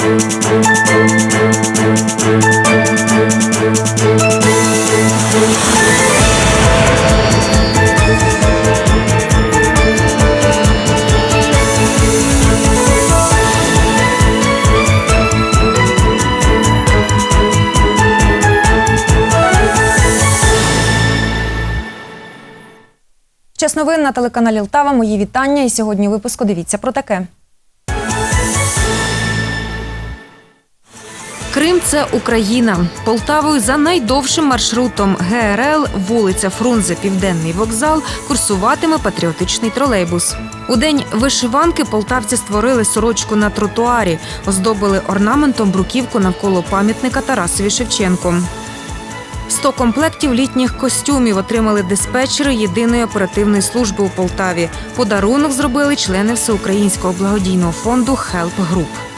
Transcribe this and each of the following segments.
Час новин на телеканалі Лтава. Мої вітання. І сьогодні випуску дивіться про таке. Крим це Україна. Полтавою за найдовшим маршрутом ГРЛ, вулиця Фрунзе, Південний вокзал курсуватиме патріотичний тролейбус. У день вишиванки полтавці створили сорочку на тротуарі, оздобили орнаментом бруківку навколо пам'ятника Тарасові Шевченку. 100 комплектів літніх костюмів отримали диспетчери єдиної оперативної служби у Полтаві. Подарунок зробили члени всеукраїнського благодійного фонду Help Group.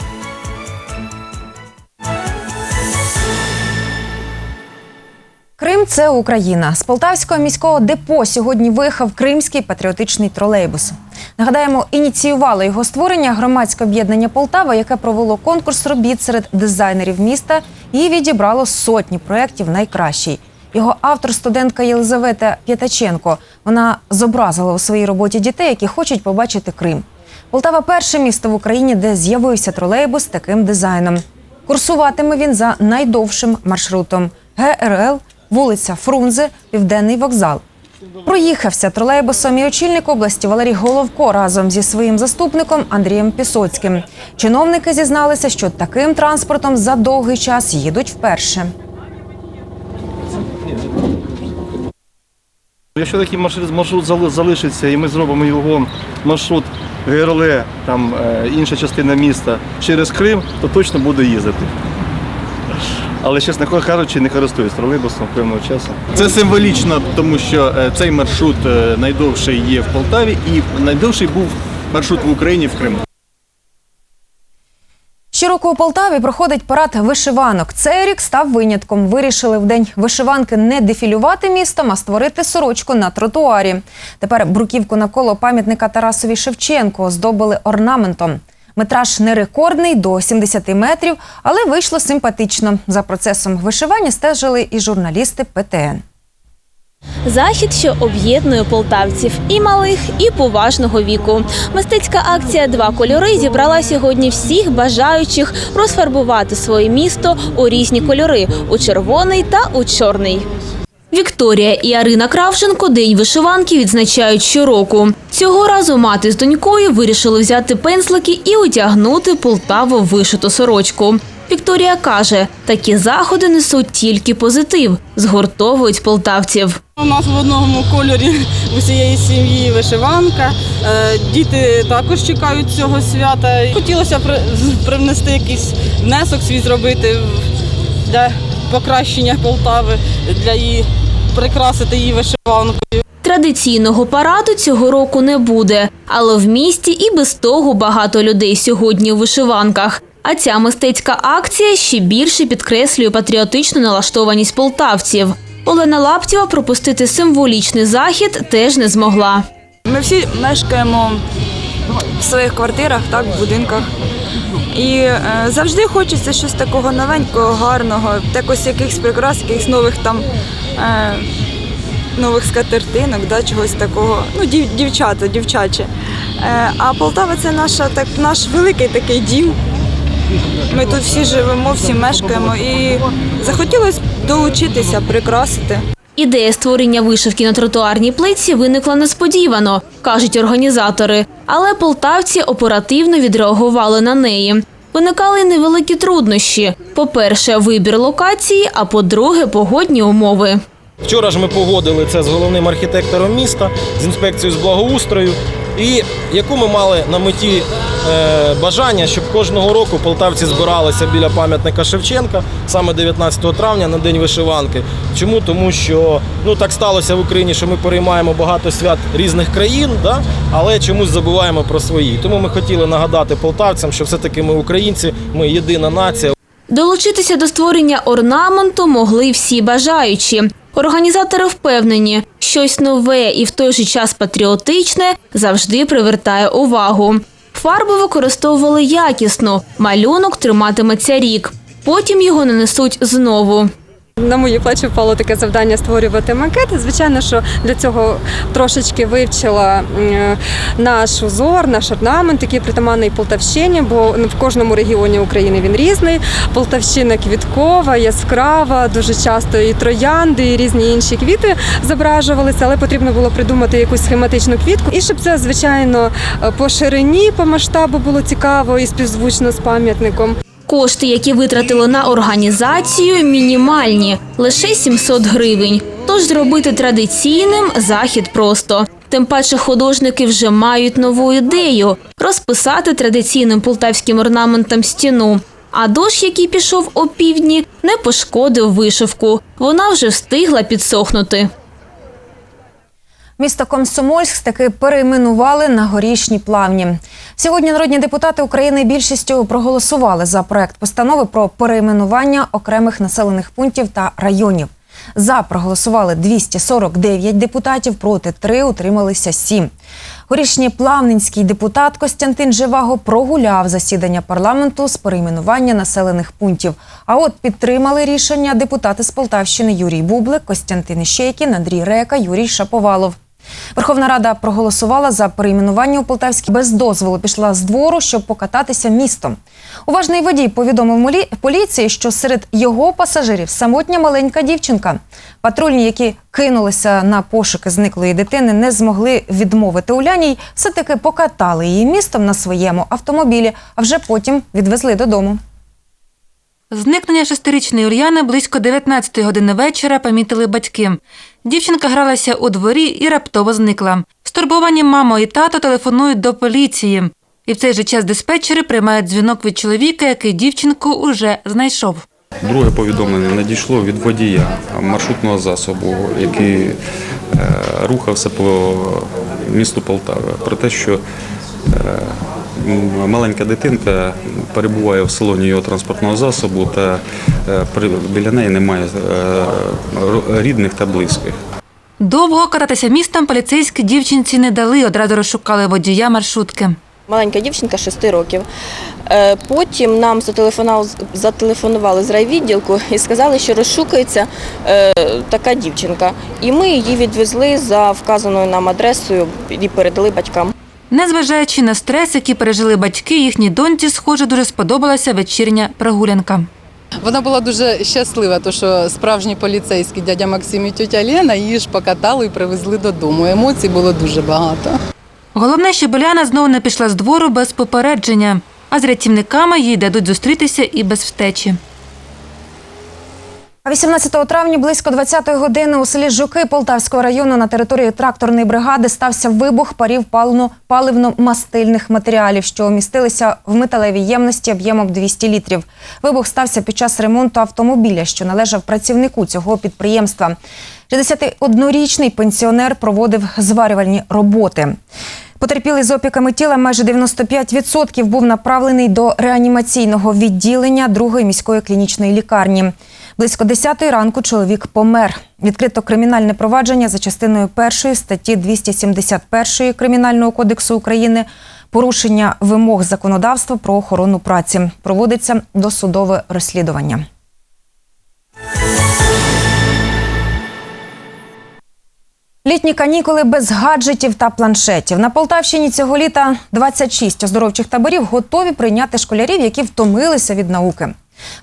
Це Україна. З полтавського міського депо сьогодні виїхав кримський патріотичний тролейбус. Нагадаємо, ініціювало його створення громадське об'єднання Полтава, яке провело конкурс робіт серед дизайнерів міста і відібрало сотні проєктів найкращий. Його автор студентка Єлизавета П'ятаченко. Вона зобразила у своїй роботі дітей, які хочуть побачити Крим. Полтава перше місто в Україні, де з'явився тролейбус з таким дизайном. Курсуватиме він за найдовшим маршрутом ГРЛ, вулиця Фрунзе, Південний вокзал. Проїхався тролейбусом і очільник області Валерій Головко разом зі своїм заступником Андрієм Пісоцьким. Чиновники зізналися, що таким транспортом за довгий час їдуть вперше. Якщо такий маршрут, маршрут залишиться і ми зробимо його маршрут ГРЛ, там е, інша частина міста через Крим, то точно буде їздити. Але, чесно кажучи, не користуюсь тролейбусом певного часу. Це символічно, тому що е, цей маршрут е, найдовший є в Полтаві і найдовший був маршрут в Україні в Криму. Щороку у Полтаві проходить парад вишиванок. Цей рік став винятком. Вирішили в день вишиванки не дефілювати містом, а створити сорочку на тротуарі. Тепер бруківку навколо пам'ятника Тарасові Шевченко оздобили орнаментом. Метраж не рекордний до 70 метрів, але вийшло симпатично. За процесом вишивання стежили і журналісти ПТН. Захід, що об'єднує полтавців і малих, і поважного віку. Мистецька акція Два кольори зібрала сьогодні всіх бажаючих розфарбувати своє місто у різні кольори у червоний та у чорний. Вікторія і Арина Кравченко день вишиванки відзначають щороку. Цього разу мати з донькою вирішили взяти пензлики і одягнути Полтаву вишиту сорочку. Вікторія каже, такі заходи несуть тільки позитив, згуртовують полтавців. У нас в одному кольорі усієї сім'ї вишиванка. Е, Діти також чекають цього свята. Хотілося при- привнести якийсь внесок свій зробити для покращення Полтави, для її прикрасити її вишиванкою. Традиційного параду цього року не буде, але в місті і без того багато людей сьогодні у вишиванках. А ця мистецька акція ще більше підкреслює патріотичну налаштованість полтавців. Олена Лаптєва пропустити символічний захід теж не змогла. Ми всі мешкаємо в своїх квартирах, так, в будинках. І е, завжди хочеться щось такого новенького, гарного, якось якихось прикрас, якихось нових там е, нових скатертинок, да, чогось такого. Ну, дів, дівчата, дівчаче. Е, а Полтава це наша, так, наш великий такий дім. Ми тут всі живемо, всі мешкаємо і захотілося долучитися, прикрасити. Ідея створення вишивки на тротуарній плитці виникла несподівано, кажуть організатори. Але полтавці оперативно відреагували на неї. Виникали невеликі труднощі. По-перше, вибір локації, а по-друге, погодні умови. Вчора ж ми погодили це з головним архітектором міста, з інспекцією з благоустрою, і яку ми мали на меті е, бажання, щоб кожного року полтавці збиралися біля пам'ятника Шевченка саме 19 травня на день вишиванки. Чому? Тому що ну так сталося в Україні, що ми переймаємо багато свят різних країн, да? але чомусь забуваємо про свої. Тому ми хотіли нагадати полтавцям, що все-таки ми українці, ми єдина нація. Долучитися до створення орнаменту могли всі бажаючі. Організатори впевнені, щось нове і в той же час патріотичне завжди привертає увагу. Фарбу використовували якісно. Малюнок триматиметься рік. Потім його нанесуть знову. На мої плечі впало таке завдання створювати макети. Звичайно, що для цього трошечки вивчила наш узор, наш орнамент, який притаманний Полтавщині, бо в кожному регіоні України він різний. Полтавщина квіткова, яскрава, дуже часто і троянди, і різні інші квіти зображувалися, але потрібно було придумати якусь схематичну квітку. І щоб це, звичайно, по ширині, по масштабу було цікаво і співзвучно з пам'ятником. Кошти, які витратили на організацію, мінімальні лише 700 гривень. Тож зробити традиційним захід просто. Тим паче художники вже мають нову ідею розписати традиційним полтавським орнаментом стіну. А дощ, який пішов о півдні, не пошкодив вишивку. Вона вже встигла підсохнути. Місто Комсомольськ таки перейменували на горішні плавні. Сьогодні народні депутати України більшістю проголосували за проект постанови про перейменування окремих населених пунктів та районів. За проголосували 249 депутатів, проти 3, утрималися 7. Горішній плавненський депутат Костянтин Живаго прогуляв засідання парламенту з перейменування населених пунктів. А от підтримали рішення депутати з Полтавщини Юрій Бублик, Костянтин Іщейкін, Андрій Река, Юрій Шаповалов. Верховна Рада проголосувала за перейменування у Полтавській без дозволу. Пішла з двору, щоб покататися містом. Уважний водій повідомив поліції, що серед його пасажирів самотня маленька дівчинка. Патрульні, які кинулися на пошуки зниклої дитини, не змогли відмовити Уляній, все-таки покатали її містом на своєму автомобілі, а вже потім відвезли додому. Зникнення шестирічної Ульяни близько 19 години вечора помітили батьки. Дівчинка гралася у дворі і раптово зникла. Стурбовані мамо і тато телефонують до поліції. І в цей же час диспетчери приймають дзвінок від чоловіка, який дівчинку уже знайшов. Друге повідомлення надійшло від водія маршрутного засобу, який е, рухався по місту Полтава, про те, що е, маленька дитинка перебуває в салоні його транспортного засобу, та е, біля неї немає е, рідних та близьких. Довго кататися містом поліцейські дівчинці не дали, одразу розшукали водія маршрутки. Маленька дівчинка 6 років. Е, Потім нам зателефонували, з райвідділку і сказали, що розшукується е, така дівчинка. І ми її відвезли за вказаною нам адресою і передали батькам. Незважаючи на стрес, який пережили батьки, їхній доньці, схоже, дуже сподобалася вечірня прогулянка. Вона була дуже щаслива, тому що справжні поліцейські дядя Максим і тетя Лена її ж покатали і привезли додому. Емоцій було дуже багато. Головне, що Боляна знову не пішла з двору без попередження, а з рятівниками їй дадуть зустрітися і без втечі. А 18 травня близько 20-ї години у селі Жуки Полтавського району на території тракторної бригади стався вибух парів паливно- паливно-мастильних матеріалів, що умістилися в металевій ємності об'ємом 200 літрів. Вибух стався під час ремонту автомобіля, що належав працівнику цього підприємства. 61-річний пенсіонер проводив зварювальні роботи. Потерпілий з опіками тіла майже 95% був направлений до реанімаційного відділення другої міської клінічної лікарні. Близько 10 ранку чоловік помер. Відкрито кримінальне провадження за частиною першої статті 271 Кримінального кодексу України порушення вимог законодавства про охорону праці. Проводиться досудове розслідування. Літні канікули без гаджетів та планшетів. На Полтавщині цього літа 26 оздоровчих таборів готові прийняти школярів, які втомилися від науки.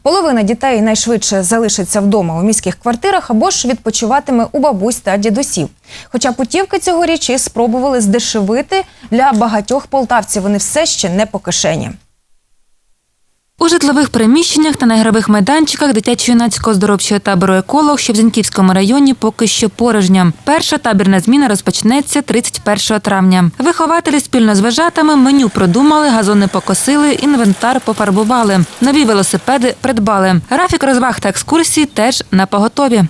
Половина дітей найшвидше залишиться вдома у міських квартирах або ж відпочиватиме у бабусь та дідусів. Хоча путівки цьогоріч і спробували здешевити для багатьох полтавців. Вони все ще не по кишені. У житлових приміщеннях та на ігрових майданчиках дитячо-юнацького здоровчого табору еколог, що в Зіньківському районі поки що порожня. Перша табірна зміна розпочнеться 31 травня. Вихователі спільно з вважатами меню продумали, газони покосили, інвентар пофарбували. Нові велосипеди придбали. Графік розваг та екскурсій теж на поготові.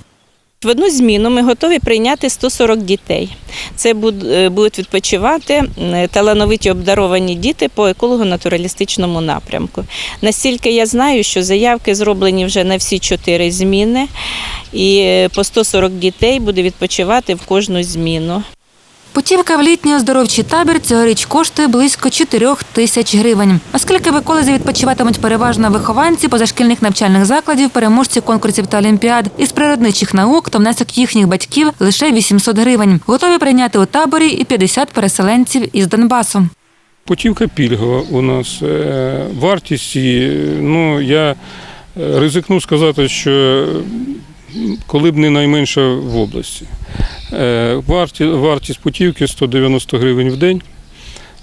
В одну зміну ми готові прийняти 140 дітей. Це е, будуть відпочивати талановиті обдаровані діти по еколого-натуралістичному напрямку. Настільки я знаю, що заявки зроблені вже на всі чотири зміни, і е, по 140 дітей буде відпочивати в кожну зміну. Путівка в літній оздоровчий табір цьогоріч коштує близько 4 тисяч гривень. Оскільки в колезі відпочиватимуть переважно вихованці позашкільних навчальних закладів, переможці конкурсів та олімпіад із природничих наук, то внесок їхніх батьків лише 800 гривень. Готові прийняти у таборі і 50 переселенців із Донбасу. Путівка пільгова у нас. Е, Вартість її, ну я е, ризикну сказати, що коли б не найменша в області. Е, Варті, вартість путівки 190 гривень в день.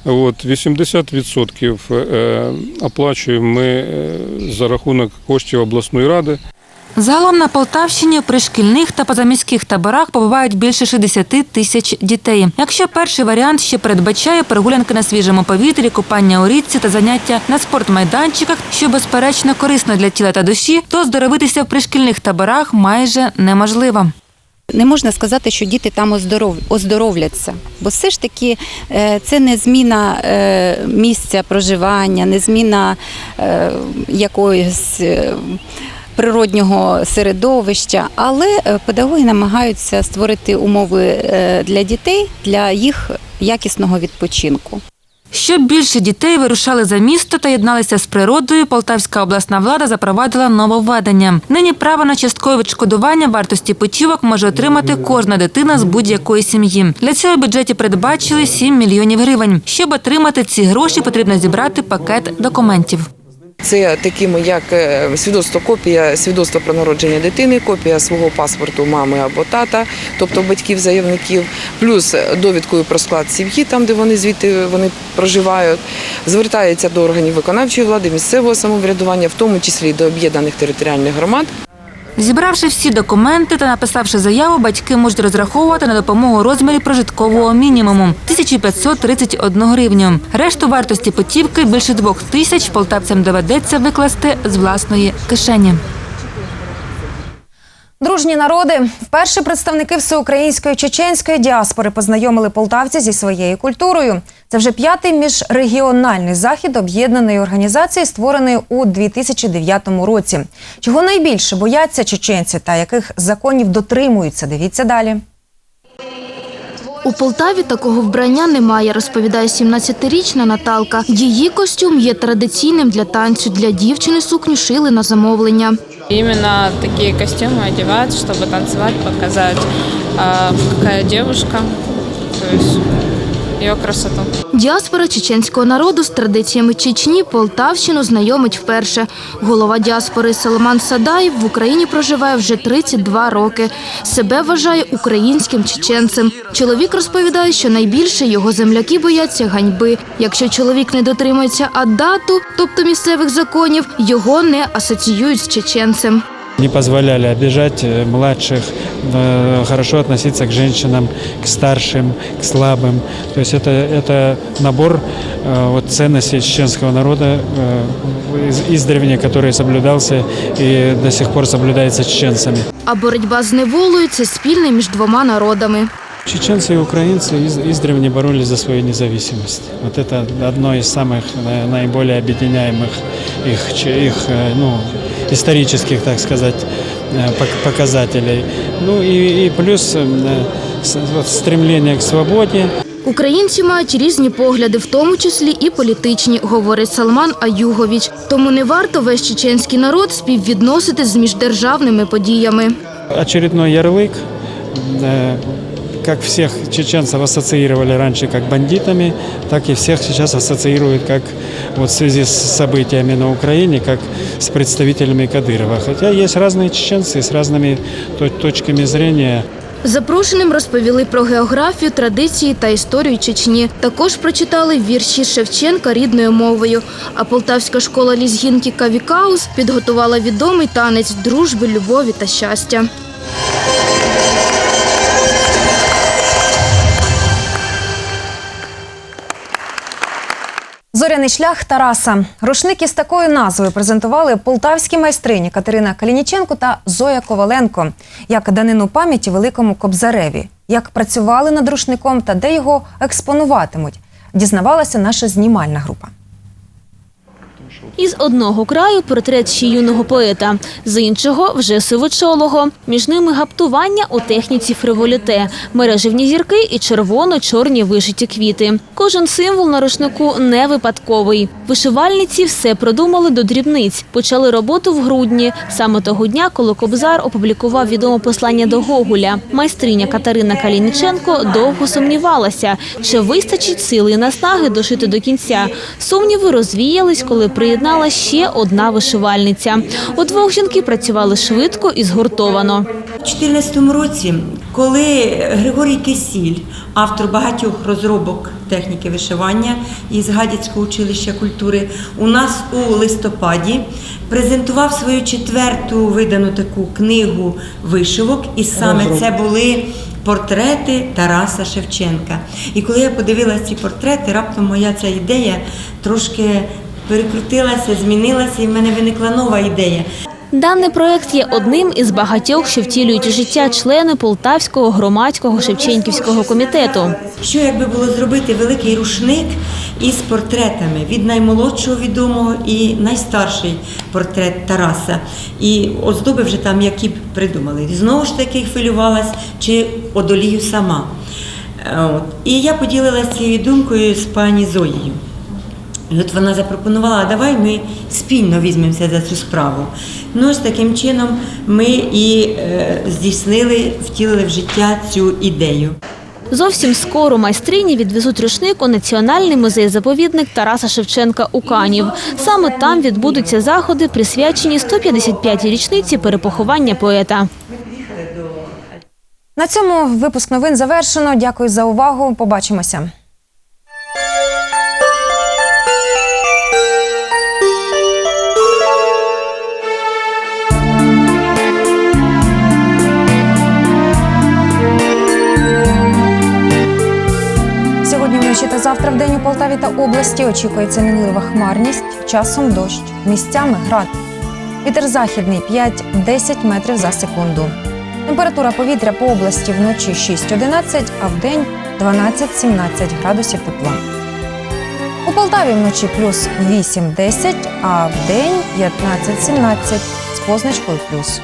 От, 80% е, оплачуємо ми е, за рахунок коштів обласної ради. Загалом на Полтавщині при шкільних та позаміських таборах побувають більше 60 тисяч дітей. Якщо перший варіант ще передбачає прогулянки на свіжому повітрі, купання у річці та заняття на спортмайданчиках, що безперечно корисно для тіла та душі, то оздоровитися в пришкільних таборах майже неможливо. Не можна сказати, що діти там оздоров... оздоровляться, бо все ж таки е, це не зміна е, місця проживання, не зміна е, якоїсь природнього середовища, але е, педагоги намагаються створити умови е, для дітей для їх якісного відпочинку. Щоб більше дітей вирушали за місто та єдналися з природою, Полтавська обласна влада запровадила нововведення. Нині право на часткове відшкодування вартості путівок може отримати кожна дитина з будь-якої сім'ї. Для цього в бюджеті передбачили 7 мільйонів гривень. Щоб отримати ці гроші, потрібно зібрати пакет документів. Це такими, як е, свідоцтво, копія свідоцтва про народження дитини, копія свого паспорту мами або тата, тобто батьків заявників, плюс довідкою про склад сім'ї, там де вони звідти вони проживають. Звертається до органів виконавчої влади, місцевого самоврядування, в тому числі до об'єднаних територіальних громад. Зібравши всі документи та написавши заяву, батьки можуть розраховувати на допомогу розмірі прожиткового мінімуму 1531 гривню. Решту вартості потівки більше двох тисяч полтавцям доведеться викласти з власної кишені. Дружні народи вперше представники всеукраїнської чеченської діаспори познайомили полтавці зі своєю культурою. Це вже п'ятий міжрегіональний захід об'єднаної організації, створеної у 2009 році. Чого найбільше бояться чеченці та яких законів дотримуються? Дивіться далі. У Полтаві такого вбрання немає, розповідає 17-річна Наталка. Її костюм є традиційним для танцю. Для дівчини сукню шили на замовлення. Именно такие костюмы одевают, чтобы танцевать, показать, а, какая ее красоту. Діаспора чеченського народу з традиціями Чечні Полтавщину знайомить вперше. Голова діаспори Саламан Садаєв в Україні проживає вже 32 роки. Себе вважає українським чеченцем. Чоловік розповідає, що найбільше його земляки бояться ганьби. Якщо чоловік не дотримується адату, тобто місцевих законів, його не асоціюють з чеченцем. не позволяли обижать э, младших, э, хорошо относиться к женщинам, к старшим, к слабым. То есть это, это набор э, вот, ценностей чеченского народа э, из, издревле, который соблюдался и до сих пор соблюдается чеченцами. А боротьба з неволею – це спільне між двома народами. Чеченцы и украинцы из, издревле боролись за свою независимость. Вот это одно из самых э, наиболее объединяемых их, ч- их э, ну, исторических, так сказать, э, пок- показателей. Ну и, и плюс э, с- вот стремление к свободе, Українці мають різні погляди, в тому числі і політичні, говорить Салман Аюгович. Тому не варто весь чеченський народ співвідносити з міждержавними подіями. очередной ярлык, э, как всех чеченцев ассоциировали раньше как бандитами, так и всех сейчас ассоциируют как вот в связи с событиями на Украине, как с представителями Кадырова. Хотя есть разные чеченцы с разными то- точками зрения. Запрошеним розповіли про географію, традиції та історію Чечні. Також прочитали вірші Шевченка рідною мовою. А Полтавська школа лізгінки Кавікаус підготувала відомий танець дружби, любові та щастя. Зоряний шлях Тараса. Рушники з такою назвою презентували полтавські майстрині Катерина Калініченко та Зоя Коваленко як данину пам'яті великому Кобзареві. Як працювали над рушником та де його експонуватимуть, дізнавалася наша знімальна група. Із одного краю портрет ще юного поета, з іншого вже сивочолого. Між ними гаптування у техніці фриволіте, мереживні зірки і червоно-чорні вишиті квіти. Кожен символ на рушнику не випадковий. Вишивальниці все продумали до дрібниць. Почали роботу в грудні, саме того дня, коли Кобзар опублікував відоме послання до Гоголя. Майстриня Катерина Калініченко довго сумнівалася, чи вистачить сили і наснаги дошити до кінця. Сумніви розвіялись, коли приєднала ще одна вишивальниця. Удвох жінки працювали швидко і згуртовано. У 2014 році, коли Григорій Кисіль, автор багатьох розробок техніки вишивання із Гадяцького училища культури, у нас у листопаді презентував свою четверту видану таку книгу вишивок, і саме це були портрети Тараса Шевченка. І коли я подивилася ці портрети, раптом моя ця ідея трошки перекрутилася, змінилася, і в мене виникла нова ідея. Даний проект є одним із багатьох, що втілюють у життя члени Полтавського громадського Шевченківського комітету. Що якби було зробити великий рушник із портретами від наймолодшого відомого і найстарший портрет Тараса. І оздоби вже там які б придумали. І знову ж таки хвилювалась, чи одолію сама. Е, От. І я поділилася цією думкою з пані Зоєю. І от вона запропонувала, давай ми спільно візьмемося за цю справу. Ну, ось таким чином ми і е, здійснили, втілили в життя цю ідею. Зовсім скоро майстрині відвезуть рушник у Національний музей-заповідник Тараса Шевченка у Канів. Саме там відбудуться заходи, присвячені 155-й річниці перепоховання поета. На цьому випуск новин завершено. Дякую за увагу. Побачимося. Завтра в день у Полтаві та області очікується мінлива хмарність, часом дощ, місцями град. Вітер західний 5-10 метрів за секунду. Температура повітря по області вночі 6-11, а вдень 12-17 градусів тепла. У Полтаві вночі плюс 8-10, а вдень 15-17 з позначкою плюс.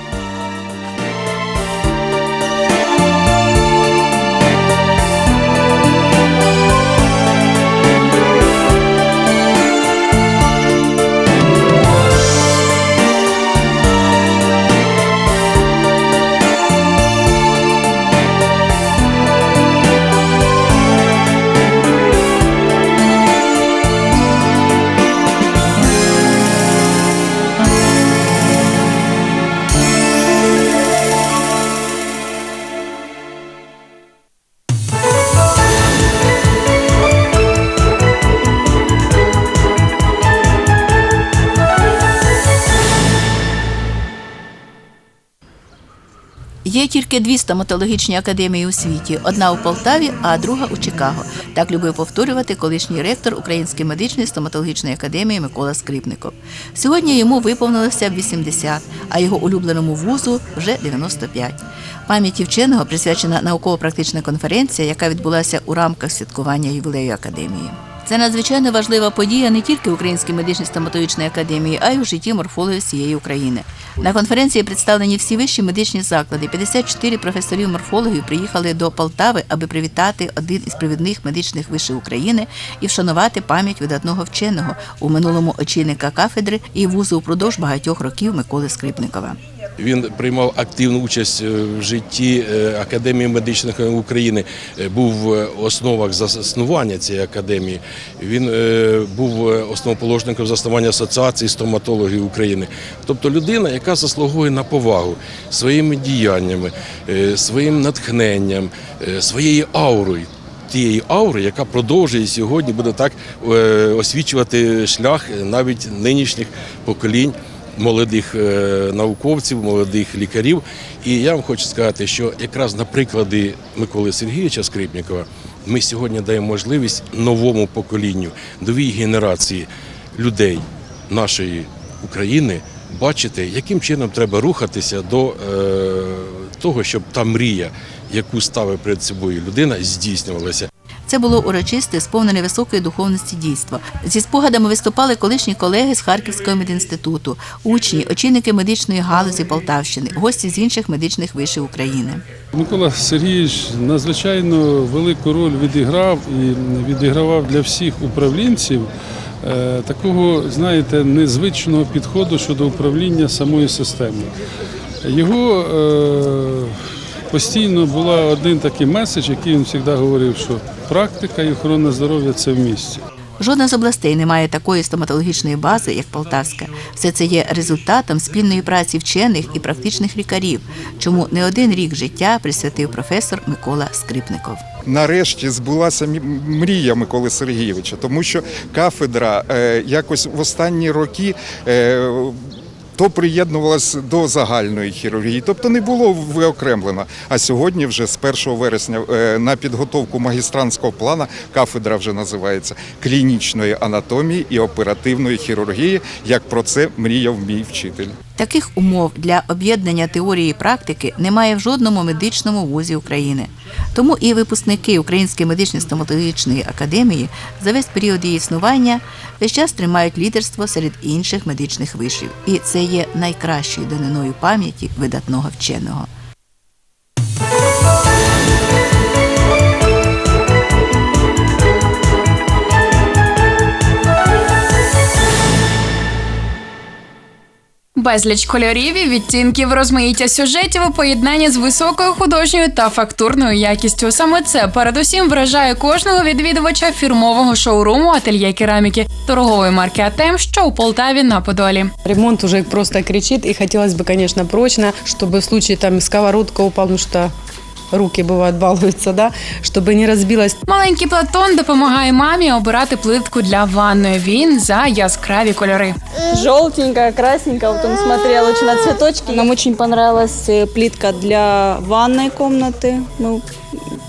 Тільки дві стоматологічні академії у світі: одна у Полтаві, а друга у Чикаго. Так любив повторювати колишній ректор Української медичної стоматологічної академії Микола Скрипников. Сьогодні йому виповнилося 80, а його улюбленому вузу вже 95. Пам'яті вченого присвячена науково-практична конференція, яка відбулася у рамках святкування ювілею академії. Це надзвичайно важлива подія не тільки в Українській медичній стоматологічній академії, а й у житті морфологів всієї України. На конференції представлені всі вищі медичні заклади. 54 професорів морфологів приїхали до Полтави, аби привітати один із провідних медичних вишів України і вшанувати пам'ять видатного вченого у минулому очільника кафедри і вузу впродовж багатьох років Миколи Скрипникова. Він приймав активну участь е, в житті е, Академії медичних України, е, був в основах заснування цієї академії. Він був основоположником заснування Асоціації стоматологів України. Тобто людина, яка заслуговує на повагу своїми діяннями, своїм натхненням, своєю аурою. Тієї аури, яка продовжує сьогодні, буде так освічувати шлях навіть нинішніх поколінь молодих е, науковців, молодих лікарів. І я вам хочу сказати, що якраз на приклади Миколи Сергійовича Скрипнікова ми сьогодні даємо можливість новому поколінню, новій генерації людей нашої України бачити, яким чином треба рухатися до е, того, щоб та мрія, яку ставить перед собою людина, здійснювалася. Це було урочисте, сповнене високої духовності дійство. Зі спогадами виступали колишні колеги з Харківського медінституту, учні, очільники медичної галузі Полтавщини, гості з інших медичних вишів України. Микола Сергійович надзвичайно велику роль відіграв і відігравав для всіх управлінців е, такого, знаєте, незвичного підходу щодо управління самою системою. Його е, постійно була один такий меседж, який він завжди говорив, що практика і охорона здоров'я це в місті. Жодна з областей не має такої стоматологічної бази, як Полтавська. Все це є результатом спільної праці вчених і практичних лікарів, чому не один рік життя присвятив професор Микола Скрипников. Нарешті збулася мрія Миколи Сергійовича, тому що кафедра е, якось в останні роки. То приєднувалось до загальної хірургії, тобто не було виокремлено. А сьогодні, вже з 1 вересня, е, на підготовку магістрантського плану кафедра вже називається клінічної анатомії і оперативної хірургії. Як про це мріяв мій вчитель. Таких умов для об'єднання теорії і практики немає в жодному медичному вузі України. Тому і випускники Української медичної стоматологічної академії за весь період її існування весь час тримають лідерство серед інших медичних вишів. І це є найкращою даниною пам'яті видатного вченого. Безліч кольорів і відтінків розмаїття сюжетів у поєднанні з високою художньою та фактурною якістю. Саме це передусім вражає кожного відвідувача фірмового шоуруму ательє кераміки торгової марки Атем, що у Полтаві на Подолі. Ремонт уже просто кричить, і хотілося б, звісно, прочно, щоб в случае там сковородка упала, ну что руки бывают балуются, да, чтобы не разбилась. Маленький Платон допомагає мамі обирати плитку для ванної. Він за яскраві кольори. Желтенькая, красненькая, вот он смотрел очень на цветочки. Нам очень понравилась э, плитка для ванной комнаты. Ну,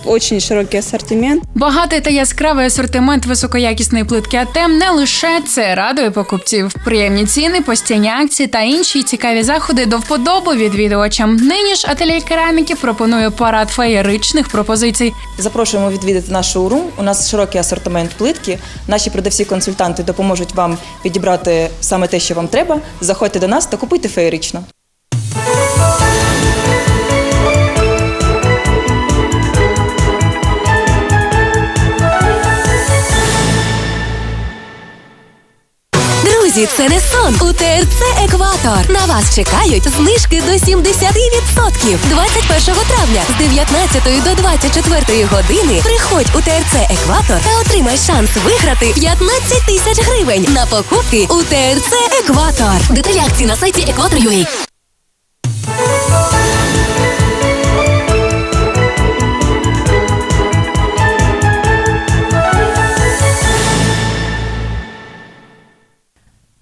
очень широкий ассортимент. Багатий та яскравий асортимент високоякісної плитки Атем не лише це радує покупців. Приємні ціни, постійні акції та інші цікаві заходи до вподоби відвідувачам. Нині ж ательє кераміки пропонує парад феєричних пропозицій. Запрошуємо відвідати наш шоурум. У нас широкий асортимент плитки. Наші продавці-консультанти допоможуть вам підібрати саме те, що вам треба. Заходьте до нас та купуйте феєрично. Друзі, це не сон. У ТРЦ Екватор. На вас чекають знижки до 70%. 21 травня з 19 до 24 години приходь у ТРЦ Екватор та отримай шанс виграти 15 тисяч гривень на покупки у ТРЦ Екватор. Деталі акції на сайті Екватор.ua.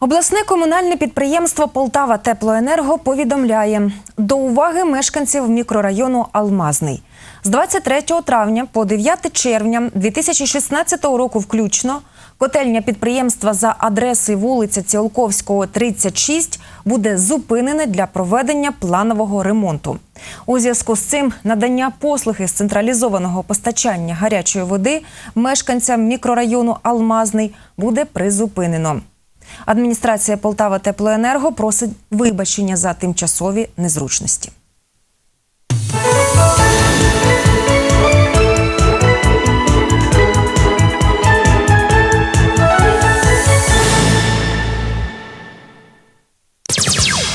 Обласне комунальне підприємство Полтава Теплоенерго повідомляє до уваги мешканців мікрорайону Алмазний. З 23 травня по 9 червня 2016 року включно котельня підприємства за адресою вулиця Ціолковського, 36 буде зупинене для проведення планового ремонту. У зв'язку з цим надання послуги з централізованого постачання гарячої води мешканцям мікрорайону Алмазний буде призупинено. Адміністрація Полтава Теплоенерго просить вибачення за тимчасові незручності.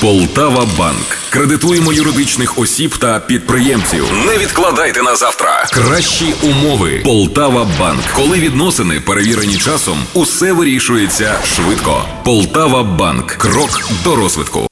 Полтава Банк. Кредитуємо юридичних осіб та підприємців. Не відкладайте на завтра. Кращі умови. Полтава Банк. Коли відносини перевірені часом, усе вирішується швидко. Полтава Банк. Крок до розвитку.